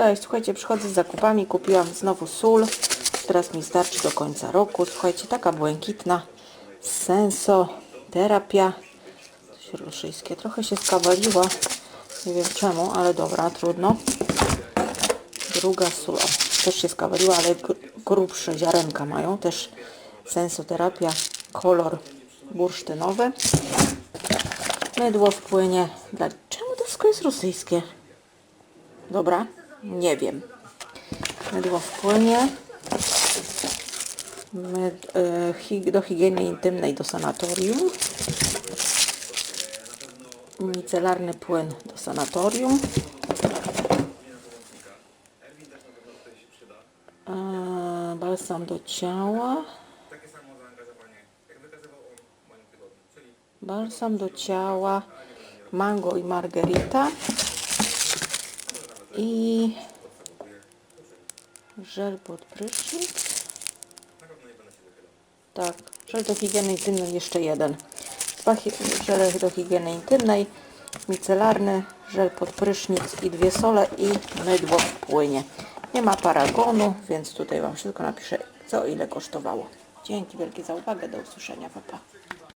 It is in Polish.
Cześć, słuchajcie, przychodzę z zakupami, kupiłam znowu sól. Teraz mi starczy do końca roku. Słuchajcie, taka błękitna Senso terapia. Coś rosyjskie. Trochę się skawaliła. Nie wiem czemu, ale dobra, trudno. Druga sól. O, też się skawaliła, ale gr- grubsze ziarenka mają. Też sensoterapia, kolor bursztynowy. Mydło wpłynie. Dla... Czemu to wszystko jest rosyjskie? Dobra, nie wiem. Mydło wpłynie. Myd, e, do higieny intymnej do sanatorium. Micelarny płyn do sanatorium. E, balsam do ciała. Balsam do ciała. Mango i margerita. I żel pod prysznic. Tak, żel do higieny intymnej jeszcze jeden. Dwa żele do higieny intymnej, micelarny, żel pod prysznic i dwie sole i mydło w płynie. Nie ma paragonu, więc tutaj Wam wszystko napiszę, co ile kosztowało. Dzięki wielkie za uwagę, do usłyszenia, papa. Pa.